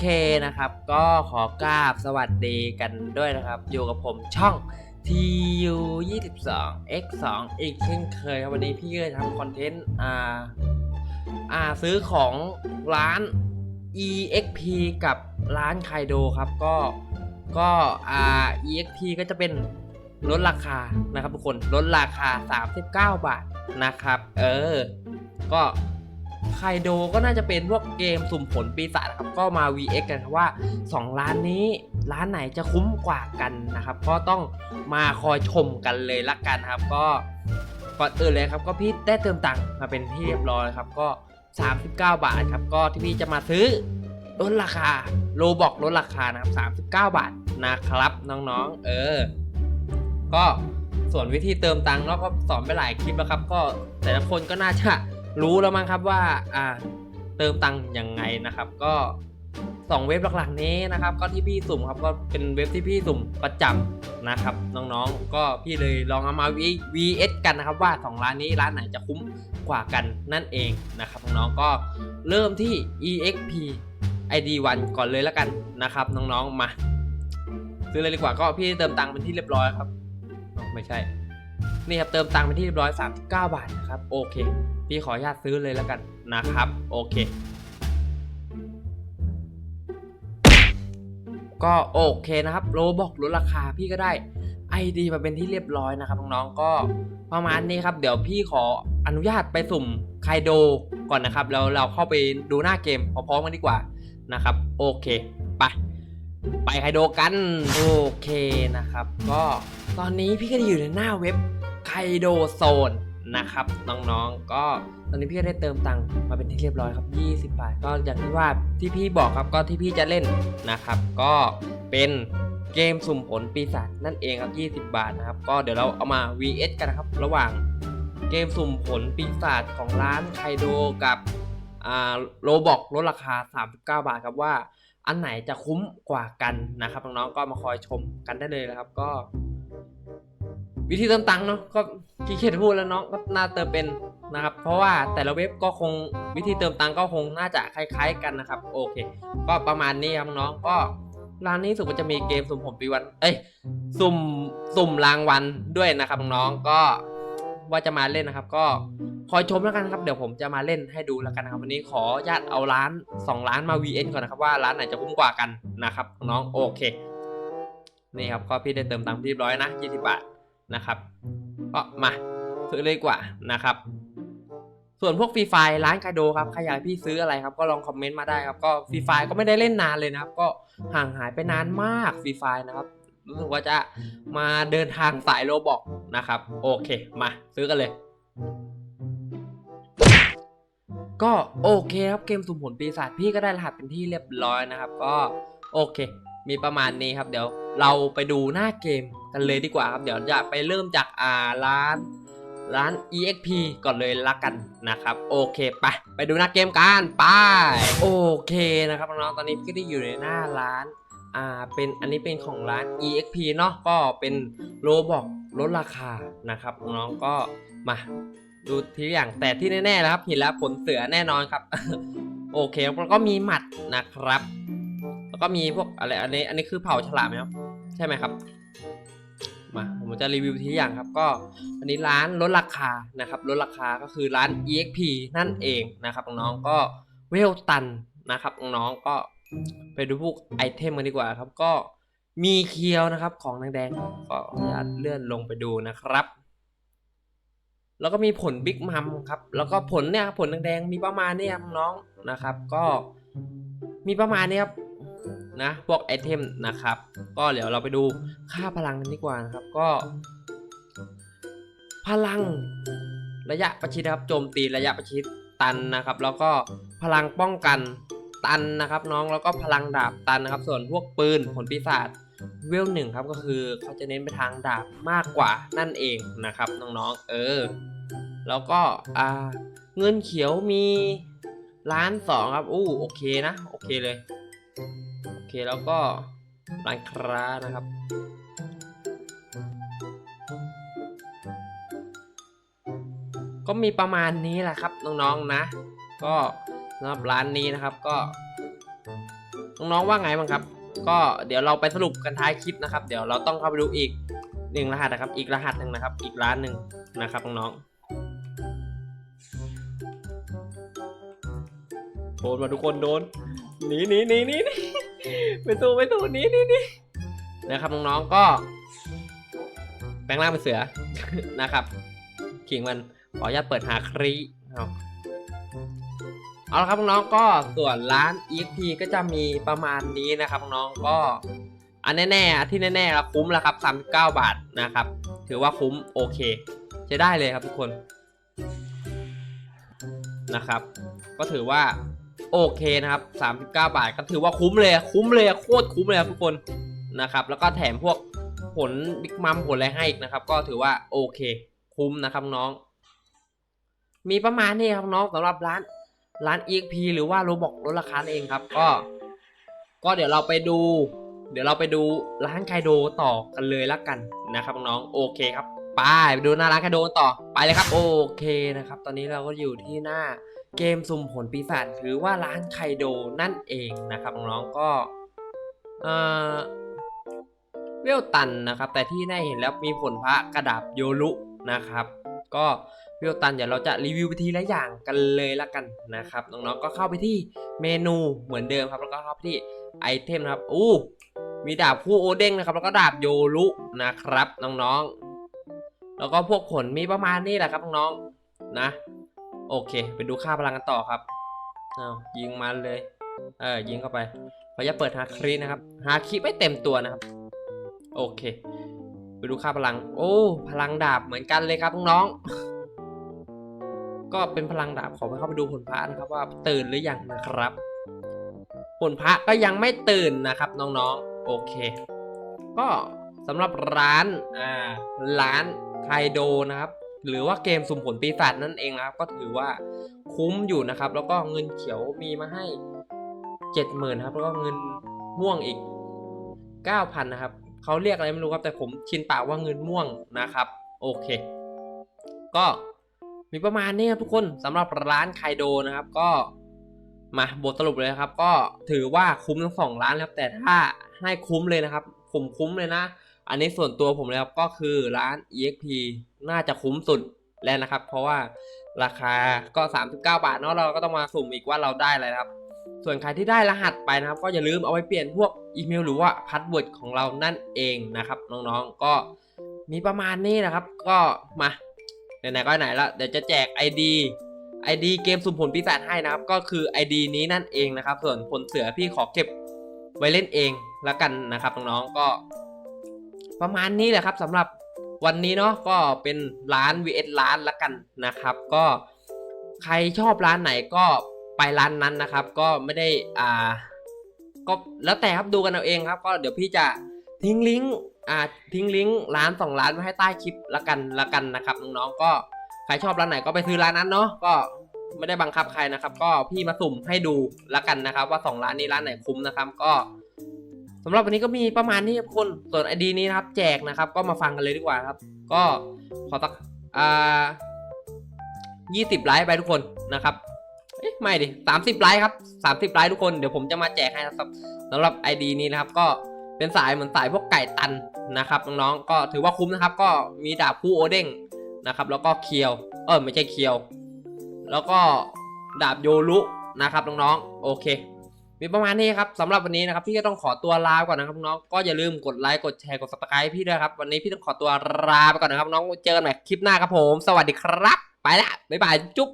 เคนะครับ ก็ขอกราบสวัสดีกันด้วยนะครับ อยู่กับผมช่อง TU 22 X 2อีกเช่นเคยครับวันนี้พี่ก็จะทำคอนเทนต์อ่าอ่าซื้อของร้าน EXP กับร้านไคโดครับก็ก็อ่า EXP ก็จะเป็นลดราคานะครับทุกคนลดราคา 39 บาทนะครับ เออ ก็ ไคโดก็น่าจะเป็นพวกเกมสุ่มผลปีศาจนะครับก็มา VX กันครับว่า 2 ร้านนี้ร้านไหนจะคุ้มกว่ากันนะครับ ก็ต้องมาคอยชมกันเลยละกันครับ ก็ก่อนอื่นเลยครับ ก็พี่ได้เติมตังค์มาเป็นที่เรียบร้อยครับ ก็ 39 บาทครับ ก็ที่พี่จะมาซื้อลดราคาโลบอกลดราคานะครับ39 บาทนะครับน้องๆ เออ ก็ส่วนวิธีเติมตังค์เนาะก็สอนไปหลายคลิปแล้วครับ ก็แต่ละคนก็น่าจะ รู้แล้วมั้งครับว่าอ่าเติมตังค์ยังไงนะครับ ก็สองเว็บหลักๆนี้นะครับ ก็ที่พี่สุ่มครับก็เป็นเว็บที่พี่สุ่มประจำนะครับ น้องๆ ก็พี่เลยลองเอามา VS กันนะครับ ว่าสองร้านนี้ร้านไหนจะคุ้มกว่ากันนั่นเองนะครับน้องๆก็เริ่มที่ EXP ID 1 ก่อนเลยแล้วกันนะครับ น้องๆมา ซื้อเลยดีกว่าก็พี่เติมตังค์เป็นที่เรียบร้อยครับไม่ใช่ นี่ครับเติมตังค์เป็นที่เรียบร้อย 39 บาทนะครับโอเค พี่ขออนุญาตซื้อเลยแล้วกันนะครับโอเค ก็โอเคนะครับโลบอกลดราคาพี่ก็ได้ ID มาเป็นที่เรียบร้อยนะครับน้องๆก็ประมาณนี้ครับ เดี๋ยวพี่ขออนุญาตไปสุ่มไคโดก่อนนะครับ แล้วเราเข้าไปดูหน้าเกมพร้อมๆกันดีกว่านะครับ โอเคไปไปไคโดกัน โอเคนะครับ ก็ตอนนี้พี่ก็อยู่ในหน้าเว็บ ไคโดโซนนะครับน้องๆ ก็ตอนนี้พี่ได้เติมตังค์มาเป็นที่เรียบร้อยครับ 20 บาท ก็อย่างที่ว่าที่พี่บอกครับก็ที่พี่จะเล่นนะครับ ก็เป็นเกมสุ่มผลปีศาจนั่นเองครับ 20 บาทนะครับ ก็เดี๋ยวเราเอามา VS กันนะครับ ระหว่างเกมสุ่มผลปีศาจของร้านไคโดกับอ่าโลบอกลดราคา 39 บาทครับว่า อันไหนจะคุ้มกว่ากันนะครับน้องๆก็มาคอยชมกันได้เลยนะครับก็ วิธีเติมตังค์เนาะก็ขี้เกียจพูดแล้วเนาะก็น่าเติมเป็นนะครับ เพราะว่าแต่ละเว็บก็คงวิธีเติมตังค์ก็คงน่าจะคล้ายๆกันนะครับ โอเค ก็ประมาณนี้ครับน้องก็ร้านนี้สุดมันจะมีเกมสุ่มผมปีวัน เอ้ยสุ่มสุ่มรางวัลด้วยนะครับน้องก็ว่าจะมาเล่นนะครับ ก็คอยชมแล้วกันครับเดี๋ยวผมจะมาเล่นให้ดูแล้วกันนะครับวันนี้ขอญาตเอาร้านสองร้านมา VN ก่อนนะครับว่าร้านไหนจะคุ้มกว่ากันนะครับ น้องโอเค นี่ครับก็พี่ได้เติมตังค์เรียบร้อยนะ20บาท นะครับก็มาซื้อเลยกว่านะครับ ส่วนพวกฟรีไฟร้านคาโดครับใครอยากพี่ซื้ออะไรครับ ก็ลองคอมเมนต์มาได้ครับก็ฟรีไฟก็ไม่ได้เล่นนานเลยนะครับ ก็ห่างหายไปนานมากฟรีไฟนะครับรู้สึกว่าจะมาเดินทางสายโลบอกนะครับ โอเคมาซื้อกันเลยก็โอเคครับเกมสุ่มผลปีศาจพี่ก็ได้รหัสเป็นที่เรียบร้อยนะครับ ก็โอเค มีประมาณนี้ครับ เดี๋ยวเราไปดูหน้าเกม กันเลยดีกว่าครับ เดี๋ยวจะไปเริ่มจากอ่าร้านร้าน EXP ก่อนเลยละกันนะครับ โอเคไปไปดูหน้าเกมกันไปโอเคนะครับน้องๆตอนนี้พี่ก็ได้อยู่ในหน้าร้านอ่าเป็นอันนี้เป็นของร้าน EXP เนาะก็เป็นโลบอกลดราคานะครับน้องก็มาดูทีละอย่างแต่ที่แน่ๆแล้วครับเห็นแล้วผลเสือแน่นอนครับ โอเคแล้วก็มีหมัดนะครับ แล้วก็มีพวกอะไรอันนี้อันนี้คือเผาฉลามไหมครับใช่ไหมครับ มาผมจะรีวิวทีอย่างครับก็อันนี้ร้านลดราคานะครับลดราคาก็คือร้าน EXP นั่นเองนะครับน้องๆก็เวลตันนะครับน้องๆก็ไปดูพวกไอเทมกันดีกว่าครับก็มีเคียวนะครับของแดงๆก็อนุญาตเลื่อนลงไปดูนะครับ แล้วก็มีผลบิ๊กมัมครับ แล้วก็ผลเนี่ยครับผลแดงๆมีประมาณเนี้ครับน้องนะครับ ก็มีประมาณนี้ครับ นะพวกไอเทมนะครับ ก็เดี๋ยวเราไปดูค่าพลังกันดีกว่านะครับก็ พลังระยะประชิดครับโจมตีระยะประชิดตันนะครับ แล้วก็พลังป้องกันตันนะครับ น้องแล้วก็พลังดาบตันนะครับ ส่วนพวกปืนผลปีศาจเวลหนึ่งครับก็คือเขาจะเน้นไปทางดาบมากกว่านั่นเองนะครับน้องๆเออ แล้วก็อ่าเงินเขียวมีล้านสองครับอู้โอเคนะ โอเคเลย เคแล้วก็ร้านค้านะครับ ก็มีประมาณนี้แหละครับน้องๆนะ ก็สำหรับร้านนี้นะครับก็ น้องๆว่าไงบ้างครับ ก็เดี๋ยวเราไปสรุปกันท้ายคลิปนะครับ เดี๋ยวเราต้องเข้าไปดูอีกหนึ่งรหัสนะครับ อีกรหัสหนึ่งนะครับ อีกร้านหนึ่งนะครับน้องๆโดนมาทุกคนโดนหนีหนีหนีหนีหนี ไปตู้ไปตู้นีหนีหนีนะครับน้องๆก็แปลงร่างเป็นเสือ นะครับ ขิงมันขออนุญาตเปิดหาครีเอาเอาละครับน้องๆก็ส่วนร้าน EP ก็จะมีประมาณนี้นะครับน้องก็อันแน่ๆที่แน่ๆแล้วคุ้มแล้วครับ39บาทนะครับ ถือว่าคุ้มโอเคใช้ได้เลยครับทุกคนนะครับ ก็ถือว่า โอเคนะครับ 39 บาทก็ถือว่าคุ้มเลยคุ้มเลยโคตรคุ้มเลยทุกคนนะครับ แล้วก็แถมพวกผลบิ๊กมัมผลอะไรให้อีกนะครับ ก็ถือว่าโอเค คุ้มนะครับน้อง มีประมาณนี้ครับน้องสำหรับร้านร้าน EXP หรือว่าโรบอกลดราคาเองครับ ก็ ก็เดี๋ยวเราไปดู เดี๋ยวเราไปดูร้านไคโดต่อกันเลยละกันนะครับน้องโอเคครับไปไปดูหน้าร้านไคโดต่อไปเลยครับ โอเคนะครับ ตอนนี้เราก็อยู่ที่หน้า เกมสุ่มผลปีศาจหรือว่าร้านไคโดนั่นเองนะครับน้องๆก็เอ่อเวลตันนะครับ แต่ที่แน่เห็นแล้วมีผลพระกระดาบโยรุนะครับ ก็เวลตันเดี๋ยวเราจะรีวิวไปทีละอย่างกันเลยละกันนะครับน้องๆก็เข้าไปที่เมนูเหมือนเดิมครับ แล้วก็เข้าไปที่ไอเทมนะครับอู้มีดาบคู่โอเด้งนะครับ แล้วก็ดาบโยรุนะครับน้องๆแล้วก็พวกผลมีประมาณนี้แหละครับน้องๆนะ โอเค ไปดูค่าพลังกันต่อครับเอายิงมันเลย เออยิงเข้าไปขอจะเปิดฮาครีนะครับฮาคิไม่เต็มตัวนะครับ โอเค ไปดูค่าพลัง โอ้ พลังดาบเหมือนกันเลยครับน้องๆก็เป็นพลังดาบขอไปเข้าไปดูผลพระนะครับว่าตื่นหรือยังนะครับ ผลพระก็ยังไม่ตื่นนะครับน้องๆโอเค ก็สำหรับร้านอ่าร้านไคโดนะครับ หรือว่าเกมสุ่มผลปีศาจนั่นเองนะครับ ก็ถือว่าคุ้มอยู่นะครับ แล้วก็เงินเขียวมีมาให้เจ็ดหมื่นครับ แล้วก็เงินม่วงอีกเก้าพันนะครับเขาเรียกอะไรไม่รู้ครับแต่ผมชินปากว่าเงินม่วงนะครับ โอเค ก็มีประมาณนี้ครับทุกคนสำหรับร้านไคโดนะครับ ก็มาบทสรุปเลยครับ ก็ถือว่าคุ้มทั้งสองร้านครับแต่ถ้าให้คุ้มเลยนะครับ ผมคุ้มเลยนะ อันนี้ส่วนตัวผมเลยครับก็คือร้าน EXP น่าจะคุ้มสุดแล้วนะครับ เพราะว่าราคาก็ 39 บาทเนาะเราก็ต้องมาสุ่มอีกว่าเราได้อะไรนะครับ ส่วนใครที่ได้รหัสไปนะครับ ก็อย่าลืมเอาไปเปลี่ยนพวกอีเมลหรือว่าพาสเวิร์ดของเรานั่นเองนะครับน้องๆก็มีประมาณนี้นะครับ ก็มาไหนๆก็ไหนละเดี๋ยวจะแจก ID ID เกมสุ่มผลปีศาจให้นะครับ ก็คือ ID นี้นั่นเองนะครับ ส่วนผลเสือพี่ขอเก็บไว้เล่นเองแล้วกันนะครับน้องๆก็ ประมาณนี้แหละครับสำหรับวันนี้เนาะก็เป็นร้าน vs ร้านละกันนะครับ ก็ใครชอบร้านไหนก็ไปร้านนั้นนะครับ ก็ไม่ได้อ่าก็แล้วแต่ครับดูกันเอาเองครับ ก็เดี๋ยวพี่จะทิ้งลิงก์อ่าทิ้งลิงก์ร้านสองร้านไว้ให้ใต้คลิปละกันละกันนะครับน้องๆก็ใครชอบร้านไหนก็ไปซื้อร้านนั้นเนาะก็ไม่ได้บังคับใครนะครับ ก็พี่มาสุ่มให้ดูละกันนะครับ ว่าสองร้านนี้ร้านไหนคุ้มนะครับ ก็ำหรับวันนี้ก็มีประมาณนี้ครับคนส่วนไอดีนี้นะครับ แจกนะครับ ก็มาฟังกันเลยดีกว่าครับ ก็ขอสักอ่ายี่สิบไลค์ไปทุกคนนะครับไม่ดิสามสิบไลค์ครับสามสิบไลค์ทุกคนเดี๋ยวผมจะมาแจกให้นะครับสำหรับ ID นี้นะครับ ก็เป็นสายเหมือนสายพวกไก่ตันนะครับน้องๆก็ถือว่าคุ้มนะครับ ก็มีดาบคู่โอเด้งนะครับ แล้วก็เคียว เออไม่ใช่เคียว แล้วก็ดาบโยรุนะครับน้องๆโอเค มีประมาณนี้ครับสำหรับวันนี้นะครับพี่ก็ต้องขอตัวลาไปก่อนนะครับน้องก็อย่าลืมกดไลค์กดแชร์กดซับสไครต์พี่ด้วยครับวันนี้พี่ต้องขอตัวลาไปก่อนนะครับน้องเจอกันใหม่คลิปหน้าครับผม สวัสดีครับ ไปละบ๊ายบายจุ๊บ